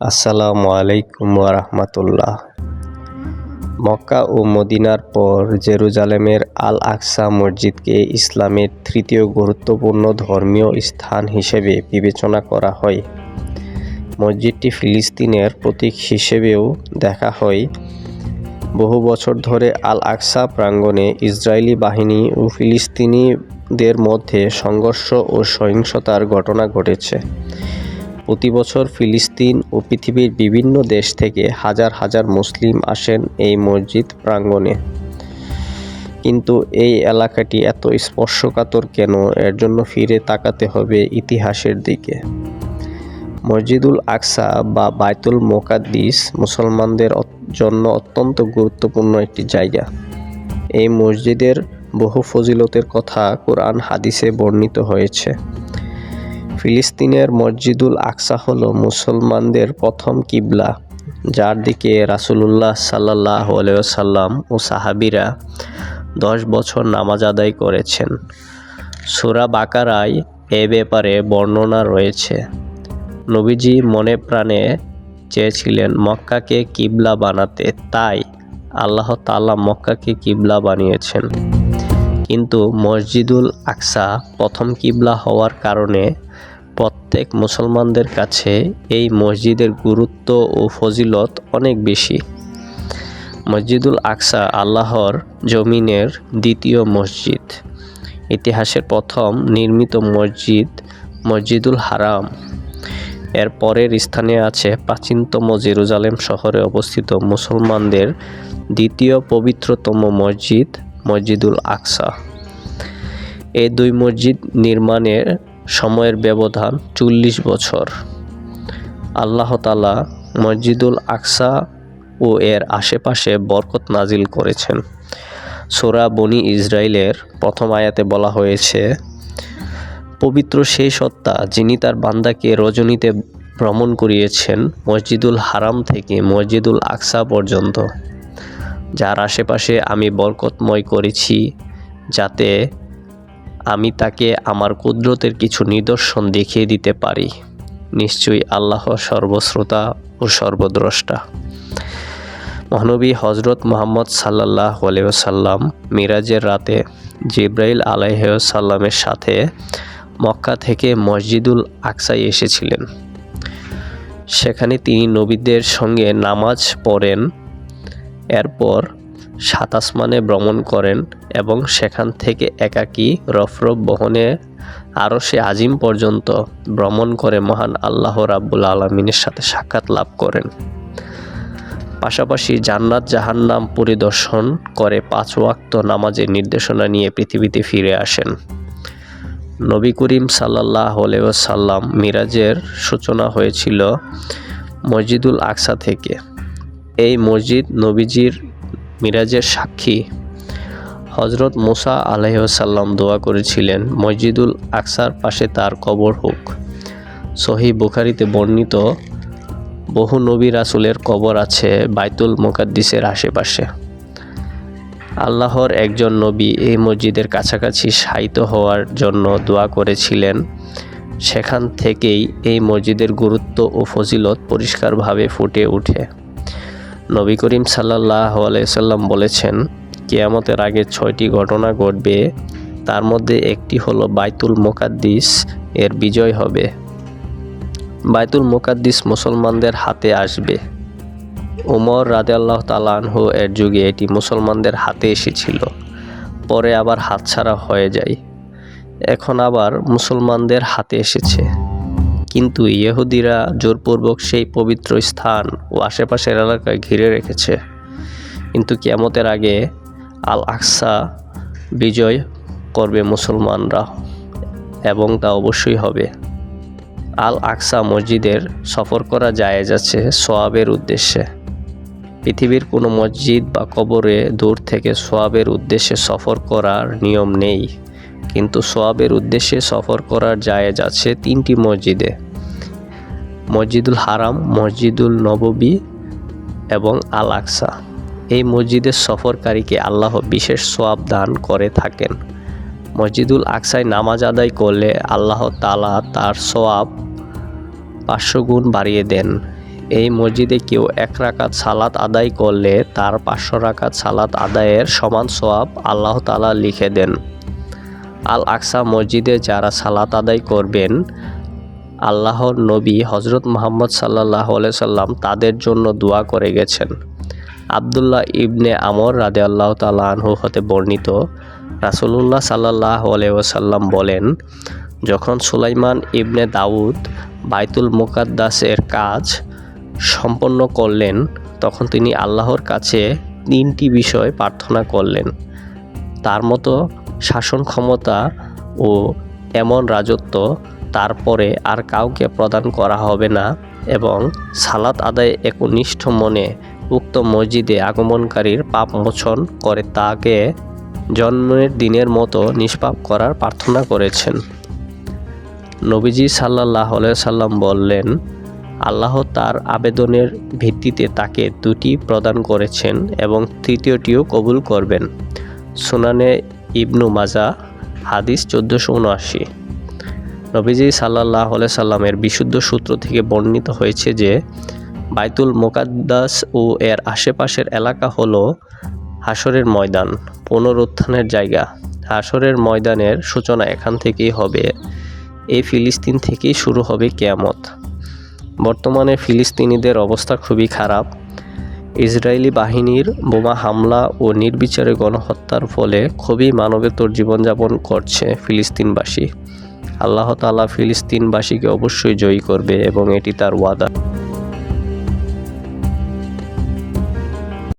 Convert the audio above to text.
আসসালামু আলাইকুম রাহমাতুল্লাহ। মক্কা ও মদিনার পর জেরুজালেমের আল আকসা মসজিদকে ইসলামের তৃতীয় গুরুত্বপূর্ণ ধর্মীয় স্থান হিসেবে বিবেচনা করা হয়। মসজিদটি ফিলিস্তিনের প্রতীক হিসেবেও দেখা হয়। বহু বছর ধরে আল আকসা প্রাঙ্গণে ইসরায়েলি বাহিনী ও ফিলিস্তিনিদের মধ্যে সংঘর্ষ ও সহিংসতার ঘটনা ঘটেছে। প্রতি বছর ফিলিস্তিন ও পৃথিবীর বিভিন্ন দেশ থেকে হাজার হাজার মুসলিম আসেন এই মসজিদ প্রাঙ্গণে। কিন্তু এই এলাকাটি এত স্পর্শকাতর কেন? এর জন্য ফিরে তাকাতে হবে ইতিহাসের দিকে। মসজিদুল আকসা বা বাইতুল মোকাদ্দিস মুসলমানদের জন্য অত্যন্ত গুরুত্বপূর্ণ একটি জায়গা। এই মসজিদের বহু ফজিলতের কথা কোরআন হাদিসে বর্ণিত হয়েছে। ফিলিস্তিনের মসজিদুল আকসা হল মুসলমানদের প্রথম কিবলা, যার দিকে রাসূলুল্লাহ সাল্লাহ সাল্লাম ও সাহাবিরা দশ বছর নামাজ আদায় করেছেন। সুরা বাকারায় এ ব্যাপারে বর্ণনা রয়েছে। নবীজি মনে প্রাণে চেয়েছিলেন মক্কাকে কিবলা বানাতে, তাই আল্লাহ তাআলা মক্কাকে কিবলা বানিয়েছেন। কিন্তু মসজিদুল আকসা প্রথম কিবলা হওয়ার কারণে প্রত্যেক মুসলমানদের কাছে এই মসজিদের গুরুত্ব ও ফজিলত অনেক বেশি। মসজিদুল আকসা আল্লাহর জমিনের দ্বিতীয় মসজিদ। ইতিহাসের প্রথম নির্মিত মসজিদ মসজিদুল হারাম। এর পরের স্থানে আছে প্রাচীনতম জেরুজালেম শহরে অবস্থিত মুসলমানদের দ্বিতীয় পবিত্রতম মসজিদ মসজিদুল আকসা। এই দুই মসজিদ নির্মাণের সময়ের ব্যবধান চল্লিশ বছর। আল্লাহ তালা মসজিদুল আকসা ও এর আশেপাশে বরকত নাজিল করেছেন। সোরা বনি ইসরায়েলের প্রথম আয়াতে বলা হয়েছে, পবিত্র সেই সত্তা যিনি তার বান্দাকে রজনীতে ভ্রমণ করিয়েছেন মসজিদুল হারাম থেকে মসজিদুল আকসা পর্যন্ত। যার আশেপাশে আমি বরকতময় করেছি যাতে আমি তাকে আমার কুদরতের কিছু নিদর্শন দেখিয়ে দিতে পারি। নিশ্চয়ই আল্লাহ সর্বশ্রোতা ও সর্বদ্রষ্টা। মহানবী হজরত মোহাম্মদ সাল্লাহ আলাইসাল্লাম মিরাজের রাতে জিব্রাইল আলাইসাল্লামের সাথে মক্কা থেকে মসজিদুল আকসাই এসেছিলেন। সেখানে তিনি নবীদের সঙ্গে নামাজ পড়েন। এরপর সাত আসমানে ভ্রমণ করেন এবং সেখান থেকে একাকী রফরফ বহনে আরও সে আজিম পর্যন্ত ভ্রমণ করে মহান আল্লাহ রাব্বুল আলমিনের সাথে সাক্ষাৎ লাভ করেন। পাশাপাশি জান্নাত জাহান্নাম পরিদর্শন করে পাঁচ ওয়াক্ত নামাজের নির্দেশনা নিয়ে পৃথিবীতে ফিরে আসেন। নবী করিম সাল্লাহ সাল্লাম মিরাজের সূচনা হয়েছিল মসজিদুল আকসা থেকে। এই মসজিদ নবীজির মিরাজের সাক্ষী। হজরত মুসা আলহ্লাম দোয়া করেছিলেন, মসজিদুল আকসার পাশে তার কবর হোক। সহি বুখারিতে বর্ণিত, বহু নবী রাসুলের কবর আছে বাইতুল মোকাদ্দিসের আশেপাশে। আল্লাহর একজন নবী এই মসজিদের কাছাকাছি শায়িত হওয়ার জন্য দোয়া করেছিলেন। সেখান থেকেই এই মসজিদের গুরুত্ব ও ফজিলত পরিষ্কারভাবে ফুটে ওঠে। নবী করিম সাল্লাহ আলাইসাল্লাম বলেছেন, কেয়ামতের আগে ছয়টি ঘটনা ঘটবে, তার মধ্যে একটি হলো বাইতুল মোকাদ্দিস, এর বিজয় হবে। বাইতুল মোকাদ্দিস মুসলমানদের হাতে আসবে। উমর রাদেআল্লাহ তালানহু এর যুগে এটি মুসলমানদের হাতে এসেছিল, পরে আবার হাতছাড়া হয়ে যায়। এখন আবার মুসলমানদের হাতে এসেছে। কিন্তু ইহুদিরা জোরপূর্বক সেই পবিত্র স্থান ও আশেপাশের এলাকায় ঘিরে রেখেছে। কিন্তু কিয়ামতের আগে আল আকসা বিজয় করবে মুসলমানরা এবং তা অবশ্যই হবে। আল আকসা মসজিদের সফর করা জায়েজ আছে সোয়াবের উদ্দেশ্যে। পৃথিবীর কোনো মসজিদ বা কবরে দূর থেকে সোয়াবের উদ্দেশ্যে সফর করার নিয়ম নেই। কিন্তু সোয়াবের উদ্দেশ্যে সফর করার জায়েজ আছে তিনটি মসজিদে। মসজিদুল হারাম, মসজিদুল নববী এবং আল আকসা এই মসজিদের সফরকারীকে আল্লাহ বিশেষ সোয়াব দান করে থাকেন। মসজিদুল আকসায় নামাজ আদায় করলে আল্লাহ তালা তার সোয়াব পাঁচশো গুণ বাড়িয়ে দেন। এই মসজিদে কেউ এক রাকাত সালাত আদায় করলে তার পাঁচশো রাকাত সালাত আদায়ের সমান সোয়াব আল্লাহ তালা লিখে দেন। আল আকসা মসজিদে যারা সালাত আদায় করবেন আল্লাহর নবী হজরত মোহাম্মদ সাল্লাহ সাল্লাম তাদের জন্য দোয়া করে গেছেন। আবদুল্লাহ ইবনে আমর রাদে আল্লাহ তালা আনহু হতে বর্ণিত রাসুলুল্লাহ সাল্লাহ ওসাল্লাম বলেন, যখন সুলাইমান ইবনে দাউদ বাইতুল মুকাদ্দাসের কাজ সম্পন্ন করলেন, তখন তিনি আল্লাহর কাছে তিনটি বিষয় প্রার্থনা করলেন। তার মতো শাসন ক্ষমতা ও এমন রাজত্ব তারপরে আর কাউকে প্রদান করা হবে না এবং সালাত আদায় একনিষ্ঠ মনে উক্ত মসজিদে আগমনকারীর পাপ মোচন করে তাকে জন্মের দিনের মতো নিষ্পাপ করার প্রার্থনা করেছেন। নবীজি সাল্লাহ সাল্লাম বললেন, আল্লাহ তার আবেদনের ভিত্তিতে তাকে দুটি প্রদান করেছেন এবং তৃতীয়টিও কবুল করবেন। সুনানে ইবনু মাজা, হাদিস চোদ্দোশো উনআশি। নবীজি সাল্লাহ সাল্লামের বিশুদ্ধ সূত্র থেকে বর্ণিত হয়েছে যে, বাইতুল মোকাদ্দাস ও এর আশেপাশের এলাকা হল হাসরের ময়দান, পুনরুত্থানের জায়গা। হাসরের ময়দানের সূচনা এখান থেকেই হবে। এই ফিলিস্তিন থেকেই শুরু হবে কেয়ামত। বর্তমানে ফিলিস্তিনিদের অবস্থা খুবই খারাপ। ইসরায়েলি বাহিনীর বোমা হামলা ও নির্বিচারে গণহত্যার ফলে খুবই মানবেতর জীবনযাপন করছে ফিলিস্তিনবাসী। আল্লাহ তালা ফিলিস্তিনবাসীকে অবশ্যই জয়ী করবে এবং এটি তার ওয়াদা।